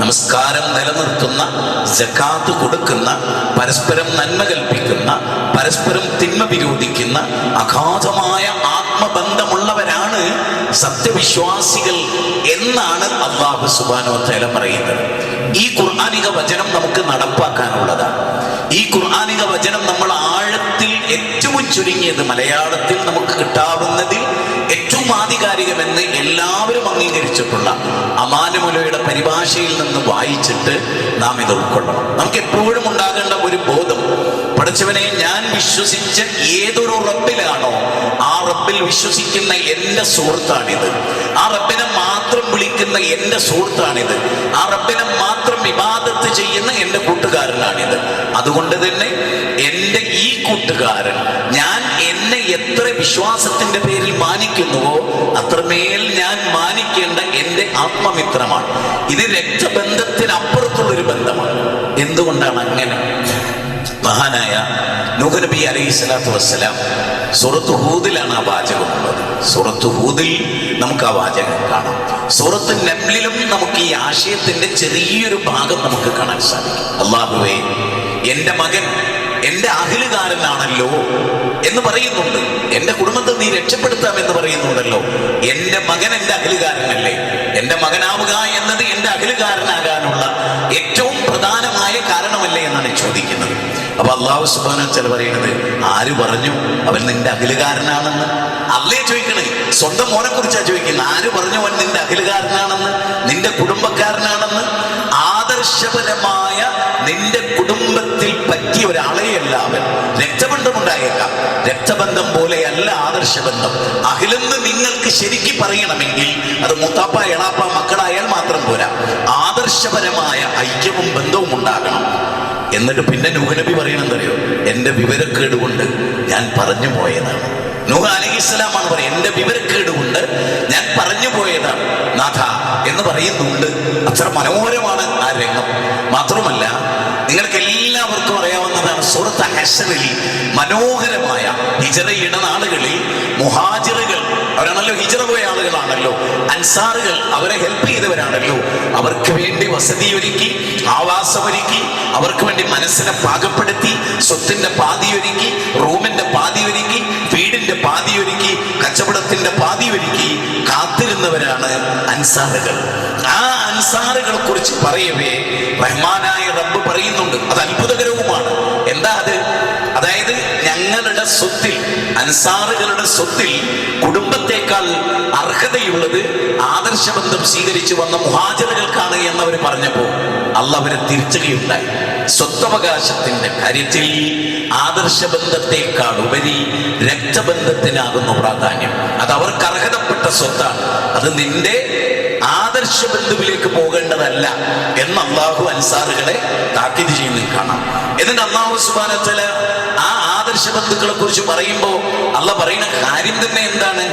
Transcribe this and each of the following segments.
നമസ്കാരം നിലനിർത്തുന്ന ജക്കാത്ത് കൊടുക്കുന്ന പരസ്പരം നന്മ കൽപ്പിക്കുന്ന പരസ്പരം തിന്മ വിരോധിക്കുന്ന അഗാധമായ ആത്മബന്ധമുള്ളവരാണ് സത്യവിശ്വാസികൾ എന്നാണ് അള്ളാഹു സുബാനോ തല പറയുന്നത്. ഈ ഖുർആാനിക വചനം നമുക്ക് നടപ്പാക്കാനുള്ളതാണ്. ഈ ഖുർആാനിക വചനം നമ്മൾ ഏറ്റവും ചുരുങ്ങിയത് മലയാളത്തിൽ നമുക്ക് കിട്ടാവുന്നതിൽ ഏറ്റവും ആധികാരികമെന്ന് എല്ലാവരും അംഗീകരിച്ചിട്ടുള്ള അമാനുമുലയുടെ പരിഭാഷയിൽ നിന്ന് വായിച്ചിട്ട് നാം ഇത് ഉൾക്കൊള്ളണം. നമുക്ക് എപ്പോഴും ഉണ്ടാകേണ്ട ഒരു ബോധം പഠിച്ചവനെ ഞാൻ വിശ്വസിച്ച ഏതൊരു റബ്ബിലാണോ ആ റബ്ബിൽ വിശ്വസിക്കുന്ന എന്റെ സുഹൃത്താണിത്. ആ റബ്ബിനെ മാത്രം വിളിക്കുന്ന എന്റെ സുഹൃത്താണിത്. ആ റബ്ബിനെ മാത്രം വിവാദത്ത് ചെയ്യുന്ന എന്റെ കൂട്ടുകാരനാണിത്. അതുകൊണ്ട് തന്നെ എന്റെ ഈ കൂട്ടുകാരൻ ഞാൻ എന്നെ എത്ര വിശ്വാസത്തിന്റെ പേരിൽ മാനിക്കുന്നുവോ അത്രമേൽ ഞാൻ മാനിക്കേണ്ട എന്റെ ആത്മമിത്രമാണ്. ഇത് രക്തബന്ധത്തിനപ്പുറത്തുള്ളൊരു ബന്ധമാണ്. എന്തുകൊണ്ടാണ് അങ്ങനെ? മഹാനായ നബി അലൈഹി സ്വലാത്തു വസ്സലാം സുറത്ത് ഹൂദിലാണ് ആ വാചകം ഉള്ളത്. സുറത്ത് ഹൂദിൽ നമുക്ക് ആ വാചകം കാണാം. സുറത്ത് നബ്ലിലും നമുക്ക് ഈ ആശയത്തിന്റെ ചെറിയൊരു ഭാഗം നമുക്ക് കാണാൻ സാധിക്കും. അള്ളാഹുവേ എന്റെ മകൻ എന്റെ അഖിലുകാരനാണല്ലോ എന്ന് പറയുന്നുണ്ട്. എന്റെ കുടുംബത്തെ നീ രക്ഷപ്പെടുത്താം എന്ന് പറയുന്നുണ്ടല്ലോ. എന്റെ മകൻ എന്റെ അഖിലുകാരനല്ലേ? എന്റെ മകനാവുക എന്നത് എന്റെ അഖിലുകാരനാകാനുള്ള ഏറ്റവും പ്രധാനമായ കാരണമല്ലേ എന്നാണ് ചോദിക്കുന്നത്. അപ്പൊ അള്ളാഹു സുബാന ചില പറയുന്നത് ആര് പറഞ്ഞു അവൻ നിന്റെ അഖിലുകാരനാണെന്ന്? അല്ലേ ചോദിക്കണേ. സ്വന്തം മോനെ കുറിച്ചാ ചോദിക്കുന്നത്. ആര് പറഞ്ഞു അവൻ നിന്റെ അഖിലുകാരനാണെന്ന്? നിന്റെ കുടുംബക്കാരനാണെന്ന്? ആദർശപരമായ നിന്റെ കുടുംബത്തിൽ പറ്റിയ ഒരാളെയല്ല അവൻ രക്തബന്ധം ഉണ്ടായേക്കാം രക്തബന്ധം പോലെയല്ല ആദർശബന്ധം. അഖിലെന്ന് നിങ്ങൾക്ക് ശരിക്കും പറയണമെങ്കിൽ അത് മുത്താപ്പ എളാപ്പ മക്കളായാൽ മാത്രം പോരാ. ആദർശപരമായ ഐക്യവും ബന്ധവും ഉണ്ടാകണം. എന്നിട്ട് പിന്നെ നൂഹനബി പറയണെന്നറിയോ എന്റെ വിവരക്കേട് കൊണ്ട് ഞാൻ പറഞ്ഞു പോയതാണ്. നൂഹ് അലഹിസ്സലാമാണ് പറയുന്നത്. എന്റെ വിവരക്കേട് കൊണ്ട് ഞാൻ പറഞ്ഞു പോയതാണ്. നാഥ എന്ന് പറയുന്നുണ്ട്. അത്ര മനോഹരമാണ് ആ രംഗം. മാത്രമല്ല നിങ്ങൾക്ക് എല്ലാവർക്കും അറിയാവുന്നതാണ് സുഹൃത്ത് ഹസനിൽ മനോഹരമായ ഹിജറയുടെ ഇടനാളുകളിൽ മുഹാജിറുകൾ അവരാണല്ലോ ഹിജറ പോയ ആളുകളാണല്ലോ അൻസാറുകൾ അവരെ ഹെൽപ്പ് ചെയ്തവരാണല്ലോ. അവർക്ക് വേണ്ടി വസതി ഒരുക്കി ആവാസം ഒരുക്കി അവർക്ക് വേണ്ടി മനസ്സിനെ പാകപ്പെടുത്തി സ്വത്തിന്റെ പാതി ഒരുക്കി റൂമിന്റെ പാതി ഒരുക്കി വീടിന്റെ പാതി ഒരുക്കി കച്ചവടത്തിന്റെ പാതി ഒരുക്കി കാത്തിരുന്നവരാണ് അൻസാറുകൾ. ആ അൻസാറുകളെ കുറിച്ച് പറയവേ റഹ്മാനായ റബ്ബ് പറയുന്നുണ്ട്. അത് അത്ഭുതകരവുമാണ്. എന്താ അത്? അതായത് ഞങ്ങളുടെ സ്വത്തിൽ അൻസാറുകളുടെ സ്വത്തിൽ കുടുംബത്തെക്കാൾ അർഹതയുള്ളത് ആദർശബന്ധം സ്വീകരിച്ചു വന്ന മുഹാജറുകൾക്കാണ് എന്നവർ പറഞ്ഞപ്പോൾ അല്ല അവരെ തിരിച്ചുകയുണ്ടായി സ്വത്തവകാശത്തിന്റെ കാര്യത്തിൽ ആദർശബന്ധത്തെക്കാൾ ഉപരി രക്തബന്ധത്തിനാകുന്നു പ്രാധാന്യം. അത് അവർക്ക് അർഹതപ്പെട്ട സ്വത്താണ്. അത് നിന്റെ ആദർശ ബന്ധുവിലേക്ക് പോകേണ്ടതല്ല എന്ന് അള്ളാഹു അൻസാറുകളെ താക്കീത് ചെയ്യുന്നത് കാണാം. എന്നിട്ട് അള്ളാഹു സുബാനത്തല ആ ആദർശ ബന്ധുക്കളെ കുറിച്ച് പറയുമ്പോൾ അല്ല പറയുന്ന കാര്യം തന്നെ എന്താണ്?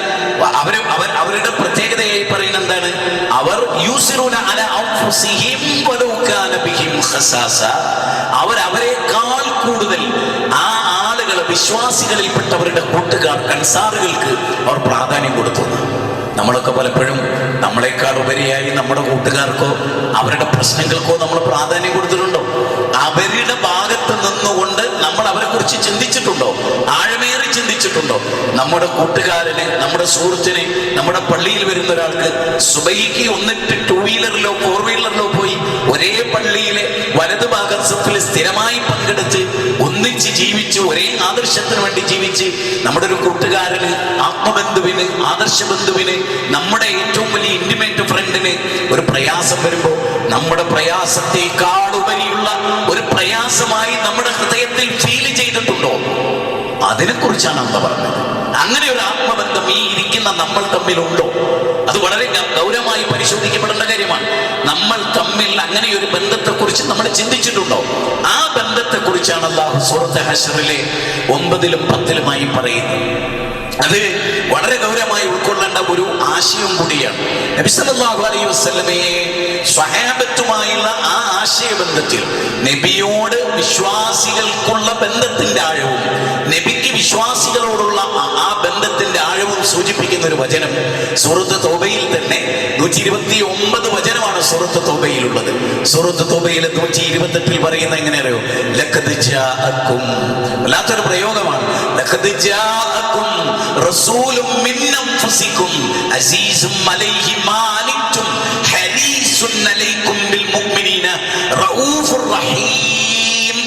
അവർ അവർ അവരുടെ പ്രത്യേകതയായി പറയുന്ന എന്താണ്? അവർ അവർ അവരെക്കാൾ കൂടുതൽ ആ ആളുകളെ വിശ്വാസികളിൽപ്പെട്ടവരുടെ കൂട്ടുകാർ കൻസാറുകൾക്ക് അവർ പ്രാധാന്യം കൊടുത്തു നമ്മളൊക്കെ പലപ്പോഴും നമ്മളെക്കാൾ ഉപരിയായി നമ്മുടെ കൂട്ടുകാർക്കോ അവരുടെ പ്രശ്നങ്ങൾക്കോ നമ്മൾ പ്രാധാന്യം കൊടുത്തിട്ടുണ്ടോ? അവരുടെ ഭാഗത്ത് നിന്നുകൊണ്ട് കുറിച്ച് ചിന്തിച്ചിട്ടുണ്ടോ? ആഴമേറി ചിന്തിച്ചിട്ടുണ്ടോ? നമ്മുടെ കൂട്ടുകാരന് നമ്മുടെ സുഹൃത്തിന് നമ്മുടെ പള്ളിയിൽ വരുന്ന ഒരാൾക്ക് സുബൈക്ക് ഒന്നിട്ട് ടൂ വീലറിലോ ഫോർ വീലറിലോ പോയി ഒരേ പള്ളിയിലെ വലതു ഭാഗത്തിൽ സ്ഥിരമായി പങ്കെടുത്ത് ഒന്നിച്ച് ജീവിച്ച് ഒരേ ആദർശത്തിന് വേണ്ടി ജീവിച്ച് നമ്മുടെ ഒരു കൂട്ടുകാരന് ആത്മബന്ധുവിന് ആദർശ ബന്ധുവിന് നമ്മുടെ ഏറ്റവും വലിയ ഇന്റിമേറ്റ് ഫ്രണ്ടിന് ഒരു പ്രയാസം വരുമ്പോൾ നമ്മുടെ പ്രയാസത്തെക്കാളുപരിയുള്ള ഒരു പ്രയാസമായി നമ്മുടെ ഹൃദയത്തിൽ അതിനെ കുറിച്ചാണ് അമ്മ പറഞ്ഞത്. അങ്ങനെ ഒരു ആത്മബന്ധം ഈ ഇരിക്കുന്ന നമ്മൾ തമ്മിലുണ്ടോ? അത് വളരെ ഗൗരവമായി പരിശോധിക്കപ്പെടേണ്ട കാര്യമാണ്. നമ്മൾ തമ്മിൽ അങ്ങനെ ഒരു ബന്ധത്തെ കുറിച്ച് നമ്മൾ ചിന്തിച്ചിട്ടുണ്ടോ? ആ ബന്ധത്തെ കുറിച്ചാണ് അള്ളാഹു സൂറത്ത് ഹഷറിലെ ഒമ്പതിലും പത്തിലുമായി പറയുന്നത്. അത് വളരെ ഗൗരവമായി ഉൾക്കൊള്ളേണ്ട ഒരു ആശയം കൂടിയാണ്. നബി സല്ലല്ലാഹു അലൈഹി വസല്ലമയെ സ്വഹാബത്തുമായുള്ള ആ ആശയബന്ധത്തിൽ നബിയോട് വിശ്വാസികൾക്കുള്ള ബന്ധത്തിന്റെ ആഴവും നബിക്ക് വിശ്വാസികളോടുള്ള സൂചിപ്പിക്കുന്ന ഒരു വചനം സൂറത്ത് തോബയിൽ തന്നെ നൂറ്റി ഇരുപത്തി ഒമ്പത് വചനമാണ് സൂറത്ത് തോബയിലുള്ളത്. സൂറത്ത് തോബയിലെ നൂറ്റി ഇരുപത്തെട്ടിൽ പറയുന്ന എങ്ങനെ അറിയോ? ലഖദ് വല്ലാത്തൊരു പ്രയോഗമാണ്. ബിൽ മുഅ്മിനീന റഊഫുർ റഹീം.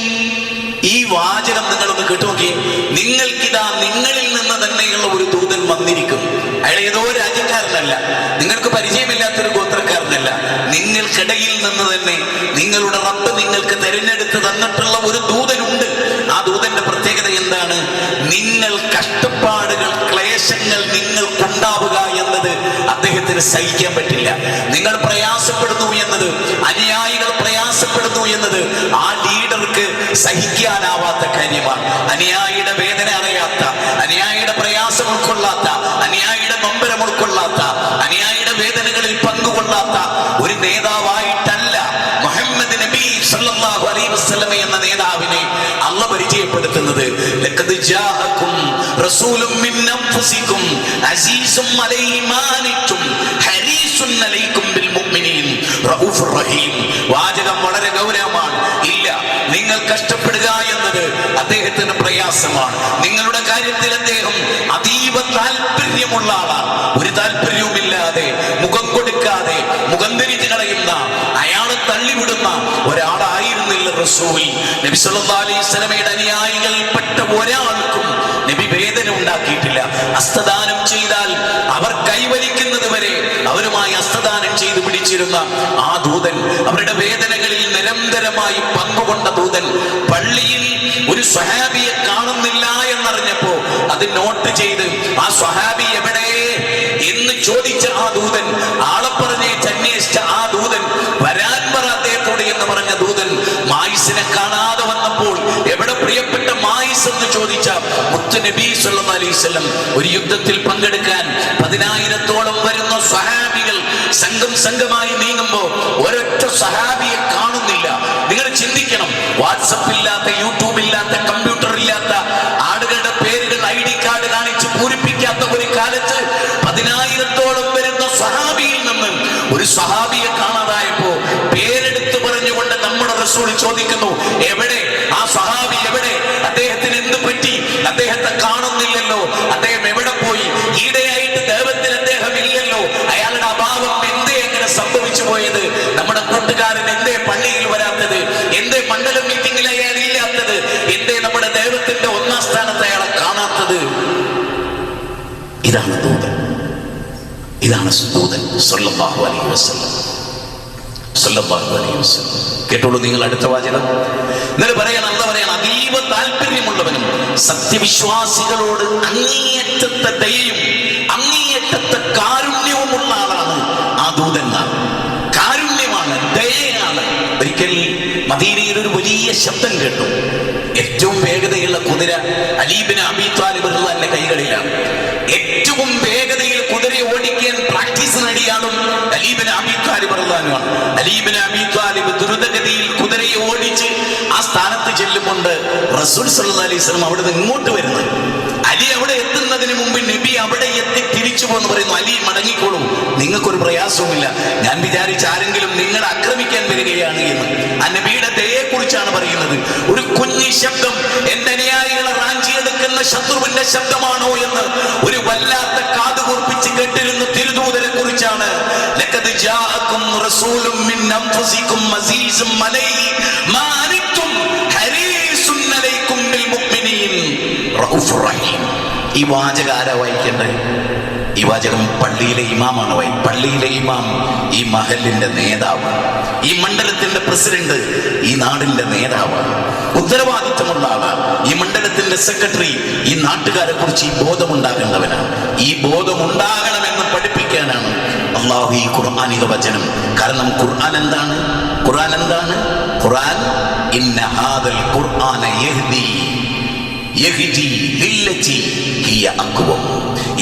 ഈ വാചകം നിങ്ങളൊന്ന് കേട്ടുനോക്കി നിങ്ങൾക്കിതാ നിങ്ങളിൽ നിന്ന് തന്നെയുള്ള ഒരു വന്നിരിക്കും അയാൾ ഏതോ രാജ്യക്കാരനല്ല. നിങ്ങൾക്ക് പരിചയമില്ലാത്തൊരു ഗോത്രക്കാരനല്ല. നിങ്ങൾക്കിടയിൽ നിന്ന് തന്നെ നിങ്ങളുടെ റബ്ബ് നിങ്ങൾക്ക് തിരഞ്ഞെടുത്ത് തന്നിട്ടുള്ള ഒരു ദൂതനുണ്ട്. ആ ദൂതന്റെ പ്രത്യേകത എന്താണ്? നിങ്ങൾ കഷ്ടപ്പാടുകൾ ക്ലേശങ്ങൾ നിങ്ങൾക്കുണ്ടാവുക എന്നത് അദ്ദേഹത്തിന് സഹിക്കാൻ പറ്റില്ല. നിങ്ങൾ പ്രയാസപ്പെടുന്നു എന്നത് അനുയായികൾ പ്രയാസപ്പെടുന്നു എന്നത് ആ ലീഡർക്ക് സഹിക്കാനാവാത്ത കാര്യമാണ്. അനുയായിയുടെ റഹീം. വാചകം വളരെ ഗൗരവമാണ്. ഇല്ല നിങ്ങൾ കഷ്ടപ്പെടുക എന്നത് അദ്ദേഹത്തിന് പ്രയാസമാണ്. നിങ്ങളുടെ കാര്യത്തിൽ അദ്ദേഹം അതീവ താല്പര്യമുള്ള ആളാണ്. ഒരു താല്പര്യവുമില്ലാതെ മുഖം കൊടുക്കാതെ മുഖം തിരിച്ചു കളയുന്ന അയാളെ തള്ളിവിടുന്ന ഒരാളായിരുന്നില്ല റസൂൽ. നബി സല്ലല്ലാഹു അലൈഹി വസല്ലമയുടെ അനുയായികൾപ്പെട്ട ഒരാൾക്കും നബി വേദന ഉണ്ടാക്കിയിട്ടില്ല. അസ്തദാനം ചെയ്താൽ അവർ കൈവലിക്കുന്നത് വരെ അവരുമായി അസ്തദാനം ചെയ്ത് പിടിച്ചിരുന്ന ആ ദൂതൻ അവരുടെ വേദനകളിൽ നിരന്തരമായി പങ്കുകൊണ്ട ദൂതൻ പള്ളിയിൽ ഒരു സ്വഹാബിയെ കാണുന്നില്ല എന്നറിഞ്ഞപ്പോ അത് നോട്ട് ചെയ്ത് ആ സ്വഹാബി നബി സല്ലല്ലാഹു അലൈഹി ഒരു യുദ്ധത്തിൽ പങ്കെടുക്കാൻ പതിനായിരത്തോളം വരുന്ന സ്വഹാബികൾ സംഘം സംഘമായി നീങ്ങുമ്പോൾ ഒരൊറ്റ സഹാബിയെ കാണുന്നില്ല. നിങ്ങൾ ചിന്തിക്കണം. വാട്സപ്പ് ഇല്ലാത്ത യൂട്യൂബ് ഇല്ലാത്ത കമ്പ്യൂട്ടർ ഇല്ലാത്ത ആളുകളുടെ പേരുകൾ ഐ ഡി കാർഡ് കാണിച്ച് പൂരിപ്പിക്കാത്ത ഒരു കാലത്ത് പതിനായിരത്തോളം വരുന്ന സഹാബിയിൽ നിന്ന് ഒരു സ്വഹാബിയെ ഇതാണ് ദൂതൻ. ഇതാണ് ദൂതൻ സല്ലല്ലാഹു അലൈഹി വസല്ലം. സല്ലല്ലാഹു അലൈഹി വസല്ലം. കേട്ടോളൂ നിങ്ങൾ അടുത്ത വാചകം. എന്നിട്ട് പറയണം എന്താ പറയണം അതീവ താല്പര്യമുള്ളവനും സത്യവിശ്വാസികളോട് അങ്ങേയറ്റത്തെ ദയയും അങ്ങേയറ്റത്തെ കാരുണ്യവുമുള്ള മദീനയിൽ ഒരു വലിയ ശബ്ദം കേട്ടു. ഏറ്റവും വേഗതയുള്ള കുതിര അലീബിന് അബി കൈകളിലാണ്. ഏറ്റവും വേഗതയിൽ കുതിര ഓടിക്കാൻ പ്രാക്ടീസ് നേടിയാലും അലീബിന് അബി അലീബിന് അബി ദ്രുതഗതിയിൽ കുതിരയെ ഓടിച്ച് ആ സ്ഥാനത്ത് ചെല്ലുമുണ്ട് റസൂൽ സല്ലാ അലൈഹി സ്വലം അവിടെ നിന്ന് ഇങ്ങോട്ട് വരുന്നത്. അലി അവിടെ എത്തുന്നതിന് മുമ്പ് നബി അവിടെ എത്തി തിരിച്ചു പോകുന്നു പറയുന്നു അലി മടങ്ങിക്കോളും. നിങ്ങൾക്കൊരു പ്രയാസവുമില്ല. ഞാൻ വിചാരിച്ച ആരെങ്കിലും ശബ്ദം. എന്റെ അനുയായികളെ റാഞ്ചിയെടുക്കുന്ന ശത്രുവിന്റെ ശബ്ദമാണോ എന്ന് ഒരു വല്ലാത്ത കാതുകൂർപ്പിച്ച് കേട്ടിരുന്ന തിരുദൂതരെ കുറിച്ചാണ്. ഈ വാചകാര ആരാ വാചകം പള്ളിയിലെ ഇമാമാണ്. വൈ പള്ളിയിലെ ഇമാം ഈ മഹലിന്റെ നേതാവ് ഈ മണ്ഡലത്തിന്റെ പ്രസിഡന്റ് ഈ നാടിന്റെ നേതാവാണ് ഉത്തരവാദിത്വമുള്ള ആളാണ് ഈ മണ്ഡലത്തിന്റെ സെക്രട്ടറി ഈ നാട്ടുകാരെ കുറിച്ച് ഈ ബോധമുണ്ടാകേണ്ടവനാണ് ഈ ബോധമുണ്ടാകണമെന്ന് പഠിപ്പിക്കാനാണ് അള്ളാഹു ഈ ഖുർആാനിക വചനം കാരണം ഖുർആൻ എന്താണ്? ഖുർആൻ എന്താണ്? ഖുർആൻ ഇന്ന ഹാദൽ ഖുർആന യഹ്ദി യഹ്ദി ലില്ലതി ഹിയ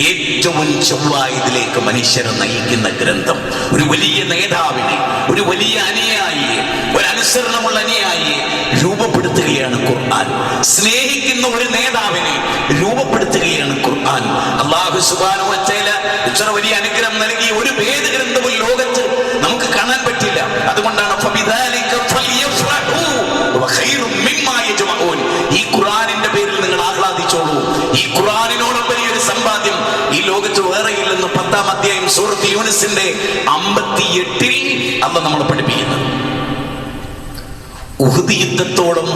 ഏറ്റവും ചൊവ്വായതിലേക്ക് മനുഷ്യരെ നയിക്കുന്ന ഗ്രന്ഥം. ഒരു വലിയ നേതാവിനെ ഒരു വലിയ അനുയായിയെ ഒരു അനുസരണമുള്ള അനുയായിയെ രൂപപ്പെടുത്തുകയാണ് ഖുർആൻ. സ്നേഹിക്കുന്ന ഒരു നേതാവിനെ രൂപപ്പെടുത്തുകയാണ് ഖുർആൻ. അള്ളാഹു സുബാനു ഇത്ര വലിയ അനുഗ്രഹം നൽകി ഒരു വേദഗ്രന്ഥവും സൂറത്തിന്റെ അമ്പത്തി എട്ടിൽ അല്ല നമ്മൾ പഠിപ്പിക്കുന്നത്. ഉഹുദ് യുദ്ധത്തോളം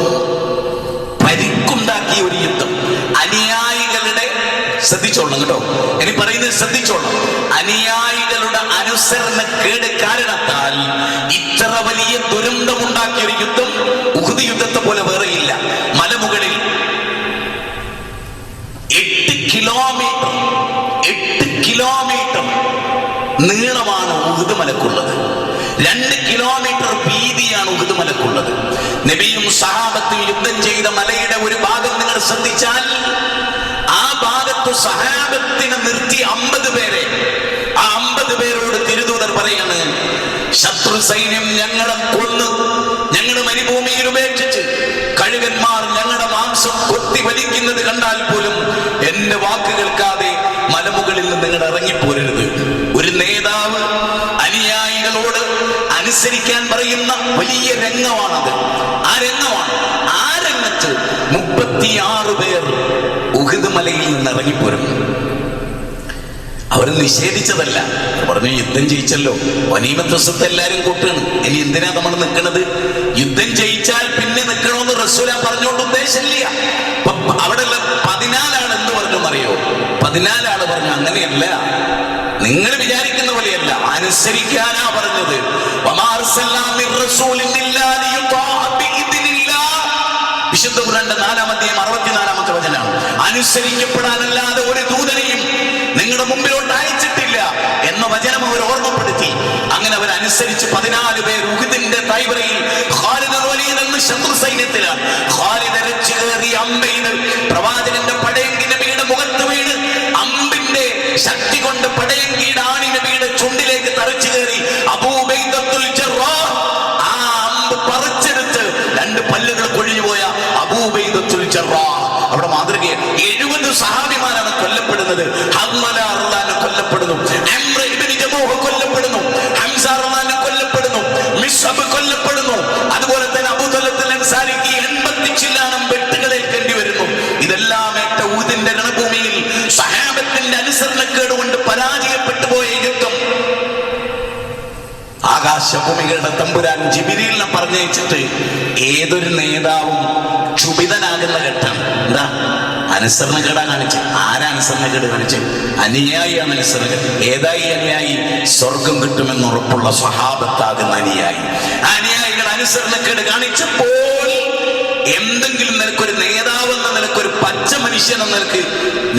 പരിക്കുണ്ടാക്കിയ ഒരു യുദ്ധം. അനുയായികളുടെ ശ്രദ്ധിച്ചോളണം കേട്ടോ. ഇനി പറയുന്നത് ശ്രദ്ധിച്ചോളണം. അനുയായികളുടെ അനുസരണ കേട് കാരണത്താൽ ഇത്ര വലിയ ദുരന്തമുണ്ടാക്കിയ ഒരു യുദ്ധം ഉഹുദ് യുദ്ധത്തെ പോലെ വേറെയില്ല മലമുകളിൽ എട്ട് കിലോമീറ്റർ എട്ട് കിലോമീറ്റർ നീളമാണ് ഉഹുദ് മലക്കുള്ളത്. രണ്ട് കിലോമീറ്റർ വീതിയാണ് ഉഹുദ് മലക്കുള്ളത്. നബിയും സഹാബത്തും യുദ്ധം ചെയ്ത മലയുടെ ഒരു ഭാഗം നിങ്ങൾ ശ്രദ്ധിച്ചാൽ ആ ഭാഗത്ത് സഹാബത്തിനെ നിർത്തി അമ്പത് പേരെ. ആ അമ്പത് പേരോട് തിരുതൂതർ പറയാണ് ശത്രു സൈന്യം ഞങ്ങളെ കൊന്ന്. ഞങ്ങൾ മരുഭൂമിയിൽ ഉപേക്ഷിച്ച് കഴുകന്മാർ ഞങ്ങളുടെ മാംസം കൊത്തി വലിക്കുന്നത് കണ്ടാൽ പോലും എന്റെ വാക്ക് കേൾക്കാതെ മലമുകളിൽ നിന്ന് നിങ്ങൾ ഇറങ്ങിപ്പോരരുത് രംഗമാണത്. ആ രംഗമാണ്. ആ രംഗത്ത് മുപ്പത്തിയാറ് പേർ ഉഹിത് മലയിൽ നിന്ന് ഇറങ്ങിപ്പോരും അവർ നിഷേധിച്ചതല്ല. പറഞ്ഞു യുദ്ധം ജയിച്ചല്ലോ. വനീമത്വസത്ത് എല്ലാരും കൂട്ടാണ്. ഇനി എന്തിനാ നമ്മൾ നിൽക്കുന്നത് യുദ്ധം ജയിച്ചാൽ പിന്നെ നിൽക്കണമെന്ന് റസൂല പറഞ്ഞുകൊണ്ട് ഉദ്ദേശമില്ല അപ്പൊ അവിടെ പതിനാലാണ് എന്ന് പറഞ്ഞു അറിയോ പതിനാലാണ് പറഞ്ഞു അങ്ങനെയല്ല. നിങ്ങൾ വിചാരിക്കുന്ന അനുസരിക്കാനാ പറഞ്ഞത്. വിശുദ്ധ ഖുർആന്റെ നാലാമത്തെയും അറുപത്തിനാലാമത്തെ വചനാണ് അനുസരിക്കപ്പെടാനല്ലാതെ ഒരു ദൂതനെയും നിങ്ങളുടെ മുമ്പിലോട്ട് അയച്ചിട്ടില്ല എന്ന വചനം അവർ ഓർമ്മപ്പെടുത്തി. അങ്ങനെ അവർ അനുസരിച്ച് പതിനാല് പേർ ഉഹിദിന്റെ തൈബറയിൽ ഖാലിദ് എന്ന ശത്രു സൈന്യത്തിലാണ്. ഖാലിദ് അരച്ചു കയറി പ്രവാചകന്റെ പടയങ്കി നബിയുടെ മുഖത്ത് വീണ് അമ്പിന്റെ ശക്തി കൊണ്ട് പടയങ്കിയുടെ അവിടെ മാതൃക എഴുപത് സഹാബിമാരാണ് കൊല്ലപ്പെടുന്നത്. കൊല്ലപ്പെടുന്നു. കൊല്ലപ്പെടുന്നു. ഹംസ കൊല്ലപ്പെടുന്നു. മിസ്അബ് കൊല്ലപ്പെടുന്നു. അതുപോലെ തന്നെ അബൂതലത്തിൽ അൻസാരിക്ക് എൺപത്തി ചില്ലാനം വെട്ടുകളേൽക്കേണ്ടി വരുന്നു. ഇതെല്ലാം ഏറ്റ ഊതിന്റെ രണഭൂമിയിൽ സഹാബത്തിന്റെ അനുസരണക്കേട് കൊണ്ട് പരാജയപ്പെട്ടു പോയ യുദ്ധം. ആകാശഭൂമികളുടെ തമ്പുരാൻ ജിബിരിലിനെ പറഞ്ഞയച്ചിട്ട് ഏതൊരു നേതാവും ക്ഷുഭിതനാകുന്ന ഘട്ടം. എന്താ? അനുസരണക്കേടാ കാണിച്ച്. ആരാ അനുസരണക്കേട് കാണിച്ച്? അനുയായിയാണ് അനുസരണക്കേട്. ഏതായി അനുയായി? സ്വർഗം കിട്ടുമെന്ന് ഉറപ്പുള്ള സ്വഹാബത്താകുന്ന അനുയായി. അനുയായികൾ അനുസരണക്കേട് കാണിച്ചപ്പോൾ എന്തെങ്കിലും നിനക്കൊരു നേതാവ് എന്ന നിനക്കൊരു പച്ച മനുഷ്യൻ എന്ന നിലയ്ക്ക്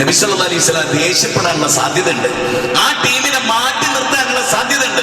നബിസല്ല അലൈഹി സ്വലാം ദേഷ്യപ്പെടാനുള്ള സാധ്യത ഉണ്ട് ആ ടീമിനെ മാറ്റി നിർത്താനുള്ള സാധ്യത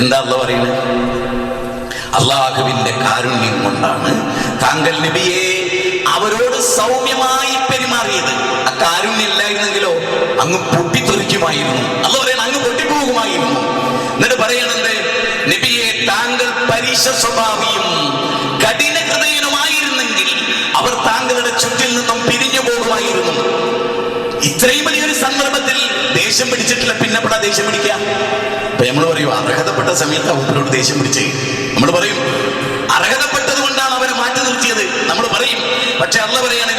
എന്താ അല്ല പറയുന്നത്? അള്ളാഹുവിന്റെ കാരുണ്യം കൊണ്ടാണ് താങ്കൾ നബിയെ അവരോട് സൗമ്യമായി പെരുമാറിയത്. ആ കാരുണ്യം ഇല്ലായിരുന്നെങ്കിലോ അങ്ങ് പൊട്ടിത്തെറിക്കുമായിരുന്നു. അല്ല പറയണം അങ്ങ് പൊട്ടിപ്പോകുമായിരുന്നു. എന്നിട്ട് പറയണത് നബിയെ താങ്കൾ പരീക്ഷ സ്വഭാവിയും കഠിന ഹൃദയനുമായിരുന്നെങ്കിൽ അവർ താങ്കളുടെ ചുറ്റിൽ നിന്നും പിരിഞ്ഞു പോകുമായിരുന്നു. ഇത്രയും വലിയൊരു സന്ദർഭത്തിൽ ദേഷ്യം പിടിച്ചിട്ടില്ല പിന്നെ ദേഷ്യം പിടിക്കാം ഇപ്പൊ നമ്മൾ പറയും അർഹതപ്പെട്ട സമയത്ത് അവരോട് ദേഷ്യം പിടിച്ചേ. നമ്മൾ പറയും അർഹതപ്പെട്ടത് കൊണ്ടാണ് അവരെ മാറ്റി നിർത്തിയത്. നമ്മൾ പറയും പക്ഷെ അല്ല പറയാണ്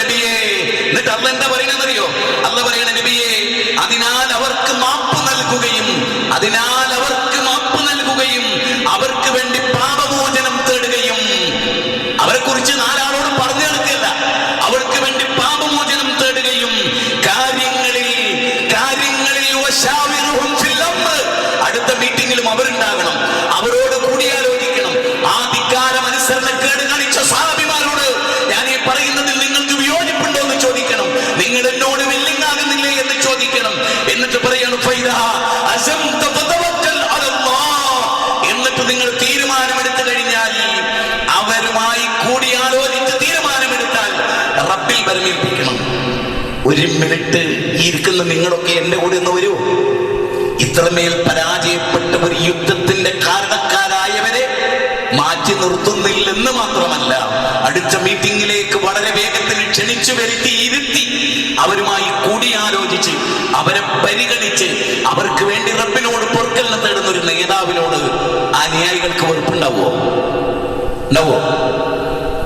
ഒരു മിനിറ്റ് ഇരിക്കുന്ന നിങ്ങളൊക്കെ എന്റെ കൂടെ ഒന്ന് വരൂ. ഇത്രമേൽ പരാജയപ്പെട്ട ഒരു യുദ്ധത്തിന്റെ കാരണക്കാരായവരെ മാറ്റി നിർത്തുന്നില്ലെന്ന് മാത്രമല്ല അടുത്ത മീറ്റിംഗിലേക്ക് വളരെ വേഗത്തിൽ ക്ഷണിച്ചു വരുത്തി ഇരുത്തി അവരുമായി കൂടിയാലോചിച്ച് അവരെ പരിഗണിച്ച് അവർക്ക് വേണ്ടി റബ്ബിനോട് പൊറുക്കല്ല തേടുന്ന ഒരു നേതാവിനോട് അനുയായികൾക്ക് ന്യായികൾക്ക് വെറുപ്പുണ്ടാവോ ഉണ്ടാവോ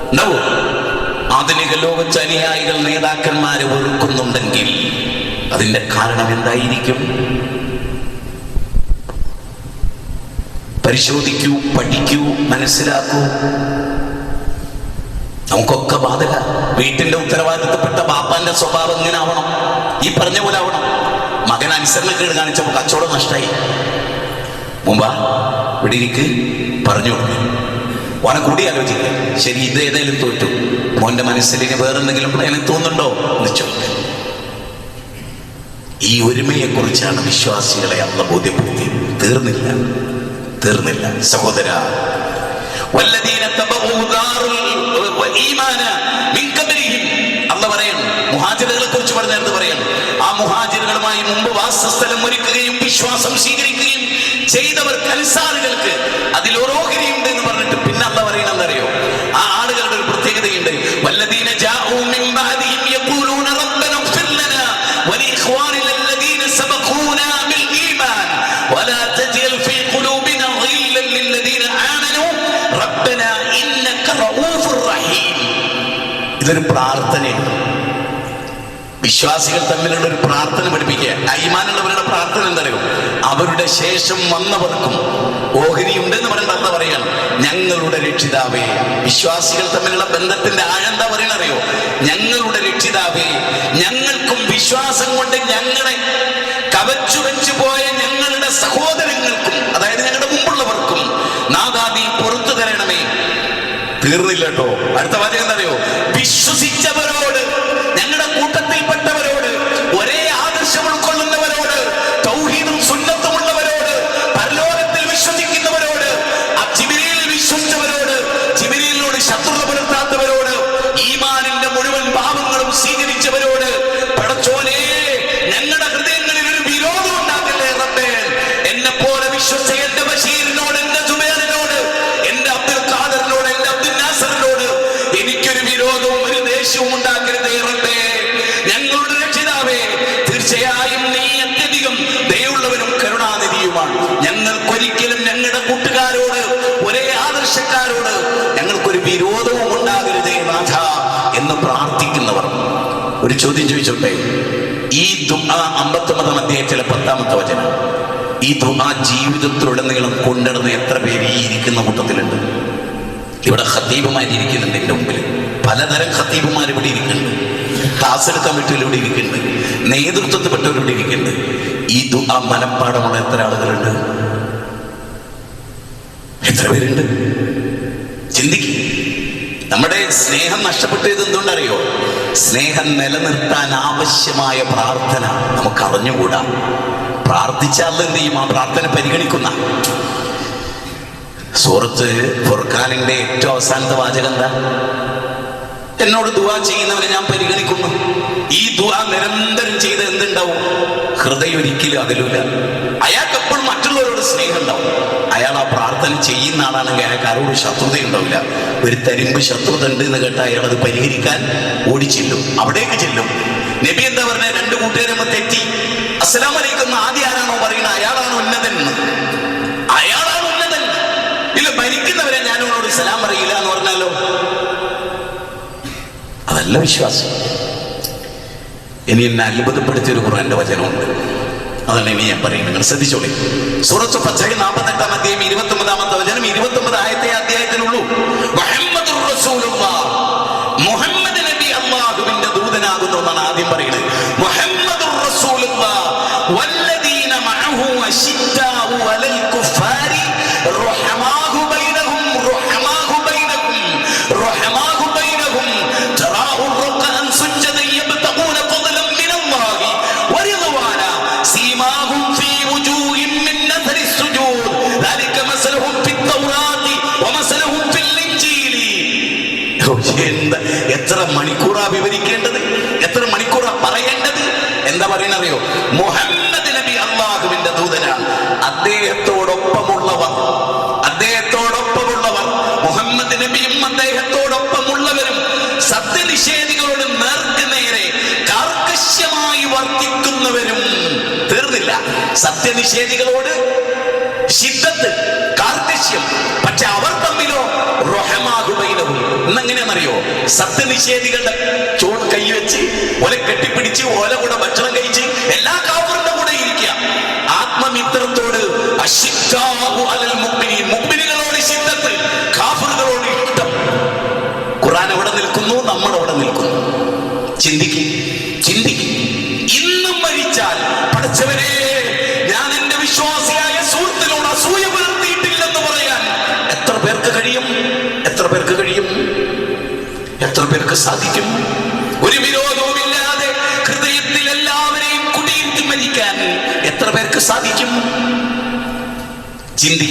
ഉണ്ടാവോ ആധുനിക ലോകത്ത് അനുയായികൾ നേതാക്കന്മാരെ വെറുക്കുന്നുണ്ടെങ്കിൽ അതിന്റെ കാരണം എന്തായിരിക്കും? പരിശോധിക്കൂ പഠിക്കൂ മനസ്സിലാക്കൂ. നമുക്കൊക്കെ ബാധക. വീട്ടിന്റെ ഉത്തരവാദിത്തപ്പെട്ട ബാപ്പാന്റെ സ്വഭാവം ഇങ്ങനെ ആവണം ഈ പറഞ്ഞ പോലെ ആവണം. മകൻ അനുസരണക്കേട് കാണിച്ചപ്പോൾ കച്ചവടം നഷ്ടമായി മുമ്പാ ഇവിടെ ഇരിക്ക്. പറഞ്ഞു കൊടുക്കും. ഓനെ കൂടി ആലോചിക്കുക ശരി ഇത് ഏതായാലും തോറ്റു. മോന്റെ മനസ്സിൽ ഇനി വേറെന്തെങ്കിലും പ്ലാനിൽ തോന്നുന്നുണ്ടോ? എന്ന് ചോദിക്കും. ഈ ഒരുമയെ കുറിച്ചാണ് വിശ്വാസികളെ അന്ന് ബോധ്യപ്പെടുത്തി തീർന്നില്ല. തീർന്നില്ല. സഹോദര മുഹാജിറുകളെ മുമ്പ് വാസസ്ഥലം ഒരുക്കുകയും വിശ്വാസം സ്വീകരിക്കുകയും ചെയ്തവർ അനുസാരികൾക്ക് അതിൽ ഓരോ ഇതൊരു പ്രാർത്ഥനയാണ്. വിശ്വാസികൾ തമ്മിലുള്ള ഒരു പ്രാർത്ഥന പഠിപ്പിക്കുക. അയ്മാനുള്ളവരുടെ പ്രാർത്ഥന എന്തറിയും അവരുടെ ശേഷം വന്നവർക്കും ഓഹരി ഉണ്ടെന്ന് പറയുന്ന അർത്ഥം പറയണം. ഞങ്ങളുടെ രക്ഷിതാവേ വിശ്വാസികൾ തമ്മിലുള്ള ബന്ധത്തിന്റെ ആഴം എന്താ പറയണ അറിയോ? ഞങ്ങളുടെ രക്ഷിതാവേ ഞങ്ങൾക്കും വിശ്വാസം കൊണ്ട് ഞങ്ങളെ കവച്ചു വെച്ചു പോയ ഞങ്ങളുടെ സഹോദരങ്ങൾക്കും അതായത് ഞങ്ങളുടെ മുമ്പുള്ളവർക്കും നാദാദി പുറത്തു തരണമേ. തീർന്നില്ല അടുത്ത വാചകം എന്താ അറിയോ? വിശ്വസിച്ചവരോട് തീർച്ചയായും നീ അത്യധികം ദയുള്ളവനും കരുണാനിധിയുമാണ്. ഞങ്ങൾക്കൊരിക്കലും ഞങ്ങളുടെ കൂട്ടുകാരോട് ഒരേ ആദർശക്കാരോട് ഞങ്ങൾക്കൊരു വിരോധവും ഉണ്ടാകരുതേ നാഥ എന്ന് പ്രാർത്ഥിക്കുന്നവർ. ഒരു ചോദ്യം ചോദിച്ചോട്ടെ? ഈ ദുആ അമ്പത്തൊമ്പതാം അധ്യായത്തിലെ പത്താമത്തെ വചനം. ഈ ദുആ ജീവിതത്തിലുടനീളം കൊണ്ടിടുന്ന എത്ര പേര് ഈ ഇരിക്കുന്ന കൂട്ടത്തിലുണ്ട്? ഇവിടെ ഖത്തീബുമാരിയ്ക്കുന്നുണ്ട് എന്റെ മുമ്പിൽ പലതരം ഖത്തീബുമാർ ഇവിടെ ഇരിക്കുന്നുണ്ട്. എടുക്കാൻ ഇരിക്കുന്നത് ഇവിടെ ഇരിക്കുന്നുണ്ട്. നേതൃത്വത്തിൽപ്പെട്ടവർ ഇവിടെ ഈ ദുആ മനപ്പാടമുള്ള എത്ര ആളുകളുണ്ട്? എത്ര പേരുണ്ട്? ചിന്തിക്കും. നമ്മുടെ സ്നേഹം നഷ്ടപ്പെട്ടത് എന്തുകൊണ്ടറിയോ? സ്നേഹം നിലനിർത്താൻ ആവശ്യമായ പ്രാർത്ഥന നമുക്ക് അറിഞ്ഞുകൂടാ പ്രാർത്ഥിച്ചാൽ എന്ത് ചെയ്യും? ആ പ്രാർത്ഥന പരിഗണിക്കുന്ന. സുഹൃത്ത് ഫുർഖാനിന്റെ ഏറ്റവും അവസാനത്തെ വാചകം എന്താ? എന്നോട് ദുവാ ചെയ്യുന്നവരെ ഞാൻ പരിഗണിക്കുന്നു. ഈ ദുവാ നിരന്തരം ചെയ്ത് എന്തുണ്ടാവും? ഹൃദയം ഒരിക്കലും അതിലൂല അയാൾക്ക് എപ്പോഴും മറ്റുള്ളവരോട് സ്നേഹം ഉണ്ടാവും അയാൾ ആ പ്രാർത്ഥന ചെയ്യുന്ന ആളാണെങ്കിൽ അയാൾക്ക് ആരോട് ശത്രുത ഉണ്ടാവില്ല ഒരു തരിമ്പ് ശത്രുത ഉണ്ട് എന്ന് കേട്ടാൽ അയാൾ അത് പരിഹരിക്കാൻ ഓടിച്ചെല്ലും അവിടേക്ക് ചെല്ലും. നബി എന്താ പറഞ്ഞ? രണ്ട് കൂട്ടുകാരമ്മ തെറ്റി. അസ്സലാം വലൈക്കും ആദ്യം ആരാണോ പറയുന്നത്? അയാളാണ് ഉന്നതൻ എന്ന്. അയാളാണ് ഉന്നതൻ ഇല്ല ഭരിക്കുന്നവരെ ഞാൻ അവനോട് സലാം പറയില്ല എന്ന് പറഞ്ഞാലോ അതല്ല വിശ്വാസം. ഇനി എന്നെ അത്ഭുതപ്പെടുത്തിയ ഒരു ഖുർആന്റെ വചനമുണ്ട്. അതാണ് ഇനി ഞാൻ പറയും. നിങ്ങൾ ശ്രദ്ധിച്ചോളി. സൂറത്ത് പച്ചക നാൽപ്പത്തെട്ടാം അധ്യായം ഇരുപത്തി ഒമ്പതാമത്തെ വചനം ഇരുപത്തി ഒമ്പത് ആയത്തെ അധ്യായത്തിനുള്ളൂ സത്യനിഷേധികളോട് ശിദ്ധത്ത് കാർക്കശ്യം പക്ഷെ അവർ തമ്മിലോ റൊഹമാകുബൈനവും ഇന്നെങ്ങനെയാണെന്നറിയോ? സത്യനിഷേധികളുടെ ചോൺ കൈവച്ച് ഓല കെട്ടിപ്പിടിച്ച് ഓല കൂടെ ഭക്ഷണം കഴിച്ച് എല്ലാ കാവറിന്റെ കൂടെ ഇരിക്കുക. ആത്മമിത്രത്തോട്. മുഗ്മിനുകളോട് ശിദ്ധത്ത് കാഫറുകളോട് ഇഷ്ടം. ഖുർആൻ എവിടെ നിൽക്കുന്നു? നമ്മൾ എവിടെ നിൽക്കുന്നു. ചിന്തിക്കും. പേർക്ക് കഴിയും? എത്ര പേർക്ക് കഴിയും? എത്ര പേർക്ക് സാധിക്കും? ഒരു വിരോധവും ഇല്ലാതെ ഹൃദയത്തിൽ എല്ലാവരെയും കുടിയിരുത്തി മരിക്കാൻ എത്ര പേർക്ക് സാധിക്കും? ചിന്തി.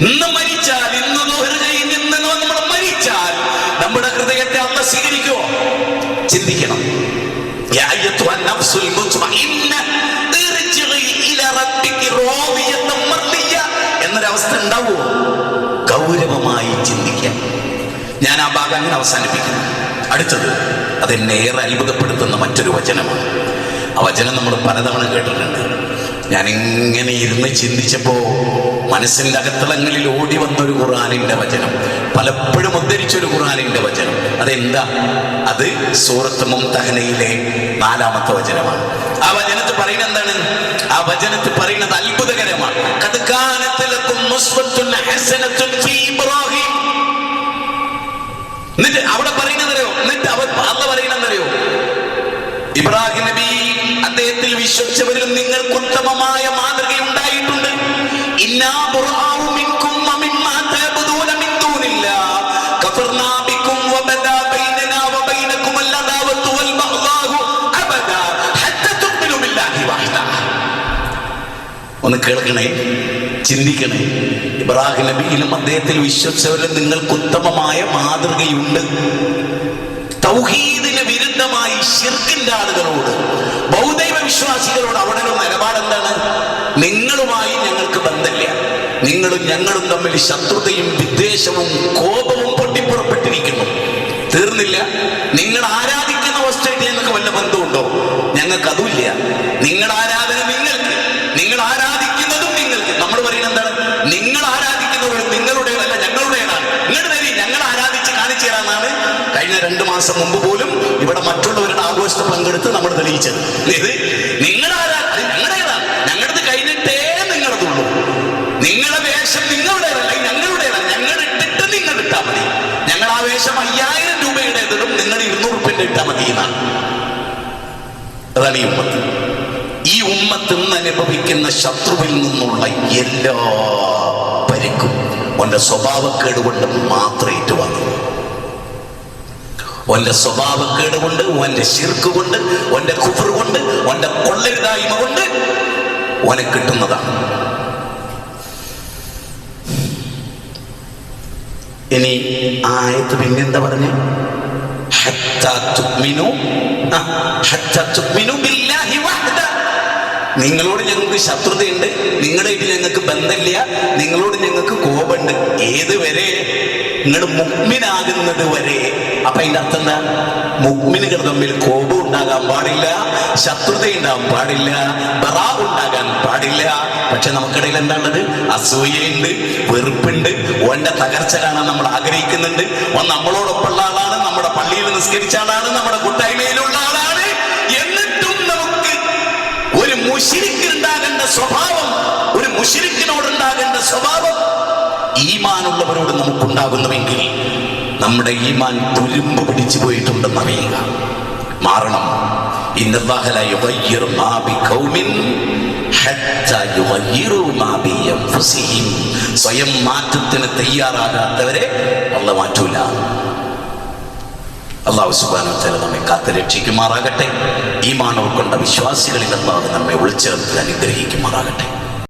ഇന്ന് മരിച്ചാൽ ഇന്ന് നോഹൃദയിൽ നിന്ന് നമ്മൾ മരിച്ചാൽ നമ്മുടെ ഹൃദയത്തെ അന്ന് സ്വീകരിക്കുമോ ചിന്തിക്കണം. എന്നൊരവസ്ഥ ഉണ്ടാവുമോ? ഗൗരവമായി ചിന്തിക്കാം. ഞാൻ ആ ഭാഗം അങ്ങനെ അവസാനിപ്പിക്കുന്നു. അടുത്തത് അതെന്നെ ഏറെ അത്ഭുതപ്പെടുത്തുന്ന മറ്റൊരു വചനമാണ്. ആ വചനം നമ്മൾ പലതവണ കേട്ടിട്ടുണ്ട്. ഞാൻ ഇങ്ങനെ ഇരുന്ന് ചിന്തിച്ചപ്പോ മനസ്സിന്റെ അകത്തളങ്ങളിൽ ഓടി വന്നൊരു ഖുറാനിന്റെ വചനം പലപ്പോഴും ഉദ്ധരിച്ചൊരു ഖുറാനിന്റെ വചനം. അതെന്താ? അത് സൂറത്ത് മുംതഹനയിലെ നാലാമത്തെ വചനമാണ്. ആ വചനത്ത് പറയുന്നത് എന്താണ്? ആ വചനത്തിൽ പറയുന്നത് അത്ഭുതകരമാണ്. "ഖദ് കാനത്ത് ലക്കും ഉസ്വത്തുൻ ഹസനത്തുൻ ഫീ ഇബ്രാഹിം. എന്നിട്ട് അവിടെ പറയുന്നതറിയോ എന്നിട്ട് അവർ അല്ല പറയുന്നതറിയോ ഇബ്രാഹിം നബി അദ്ദേഹത്തിൽ വിശ്വസിച്ചവരിൽ നിങ്ങൾക്ക് ഉത്തമമായ മാതൃക ഉണ്ടായിട്ടുണ്ട് ഇന്നാ ഒന്ന് കേൾക്കണേ ചിന്തിക്കണേ. ഇബ്രാഹിം നബിയിലും അദ്ദേഹത്തിൽ വിശ്വസിച്ചവരിൽ നിങ്ങൾക്ക് ഉത്തമമായ മാതൃകയുണ്ട്. തൗഹീദിന് വിരുദ്ധമായി ഷിർക്കിന്റെ ആളുകളോട് ബൗദ്ധൈവ വിശ്വാസികളോട് അവിടെ ഒരു നിലപാട് എന്താണ്? നിങ്ങളുമായി ഞങ്ങൾക്ക് ബന്ധമില്ല. നിങ്ങളും ഞങ്ങളും തമ്മിൽ ശത്രുതയും വിദ്വേഷവും കോപവും പൊട്ടിപ്പുറപ്പെട്ടിരിക്കുന്നു. തീർന്നില്ല. നിങ്ങൾ ആരാധിക്കുന്ന വസ്തുവായിട്ട് ഞങ്ങൾക്ക് വല്ല ബന്ധമുണ്ടോ ഞങ്ങൾക്ക് അതുമില്ല നിങ്ങൾ ആരാധന നിങ്ങൾക്ക് നിങ്ങൾ ആരാധിക്കുന്നതും നിങ്ങൾക്ക് നമ്മൾ പറയുന്നത് എന്താണ് നിങ്ങൾ ആരാധിക്കുന്നത് നിങ്ങളുടേതല്ല ഞങ്ങളുടേതാണ് നിങ്ങളുടെ നേരെ ഞങ്ങൾ ആരാധിച്ച് കാണിച്ചു തരാന്നാണ് രണ്ടു മുമ്പ് പോലും ഇവിടെ മറ്റുള്ളവരുടെ ആഘോഷത്തിൽ പങ്കെടുത്ത് നമ്മൾ തെളിയിച്ചത്. ഇത് നിങ്ങൾ ആരാ അത് ഞങ്ങളുടേതാണ്. ഞങ്ങളത് കഴിഞ്ഞിട്ടേ നിങ്ങളതുള്ളൂ. നിങ്ങളുടെ വേഷം നിങ്ങളുടേതല്ല ഞങ്ങളുടേതാണ്. ഞങ്ങൾ ഇട്ടിട്ട് നിങ്ങൾ ഇട്ടാൽ മതി. ഞങ്ങൾ ആ വേഷം അയ്യായിരം രൂപയുടേതിടും നിങ്ങൾ ഇരുന്നൂറ് റുപ്യന്റെ ഇട്ടാൽ മതി എന്നാണ്. അതാണ് ഈ ഉമ്മത്ത്. ഈ ഉമ്മത്ത് ഇന്ന് അനുഭവിക്കുന്ന ശത്രുവിൽ നിന്നുള്ള എല്ലാ പരിക്കും ഒന്റെ സ്വഭാവക്കേട് കൊണ്ട് മാത്രം ഏറ്റുവന്നു ഓന്റെ സ്വഭാവക്കേട് കൊണ്ട് ഓന്റെ ശിർക്ക് കൊണ്ട് ഓന്റെ കുഫർ കൊണ്ട് ഓന്റെ കൊള്ളരുതായ്മ കൊണ്ട് ഓനെ കിട്ടുന്നതാണ്. ഇനി ആയത് പിന്നെന്താ പറഞ്ഞു. നിങ്ങളോട് ഞങ്ങൾക്ക് ശത്രുതയുണ്ട് നിങ്ങളായിട്ട് ഞങ്ങൾക്ക് ബന്ധമില്ല നിങ്ങളോട് ഞങ്ങൾക്ക് കോപമുണ്ട്. ഏത് വരെ നിങ്ങൾ മുഗ്മിനാകുന്നത് വരെ. അപ്പൊ അതിന്റെ അർത്ഥം എന്താ? മുഗ്മിനുകൾ തമ്മിൽ കോപം ഉണ്ടാകാൻ പാടില്ല ശത്രുത ഉണ്ടാകാൻ പാടില്ല ബറാ ഉണ്ടാകാൻ പാടില്ല. പക്ഷെ നമുക്കിടയിൽ എന്താണുള്ളത്? അസൂയയുണ്ട് വെറുപ്പുണ്ട്. ഓന്റെ തകർച്ച കാണാൻ നമ്മൾ ആഗ്രഹിക്കുന്നുണ്ട്. ഓൻ നമ്മളോടൊപ്പമുള്ള ആളാണ് നമ്മുടെ പള്ളിയിൽ നിസ്കരിച്ച ആളാണ് നമ്മുടെ കൂട്ടായ്മയിലുള്ള ആളാണ്. എന്നിട്ടും നമുക്ക് ഒരു മുഷിരിക്ക് ഉണ്ടാകേണ്ട സ്വഭാവം ഒരു മുഷിരിക്കിനോട് ഉണ്ടാകേണ്ട സ്വഭാവം ഈമാനുള്ളവരോട് നമുക്കുണ്ടാകുന്നുവെങ്കിൽ നമ്മുടെ ഈമാൻ തുരുമ്പ് പിടിച്ചു പോയിട്ടുണ്ടെന്ന് അറിയുക. മാറണം. സ്വയം മാറ്റത്തിന് തയ്യാറാകാത്തവരെ അല്ല മാറ്റൂല. അള്ളാഹു സുബാനോ ചില നമ്മെ കാത്ത് രക്ഷിക്കുമാറാകട്ടെ. ഈ മാണവർ കൊണ്ട വിശ്വാസികളിൽ അള്ളാഹു നമ്മെ ഉൾച്ചേർത്ത് അനുഗ്രഹിക്കുമാറാകട്ടെ.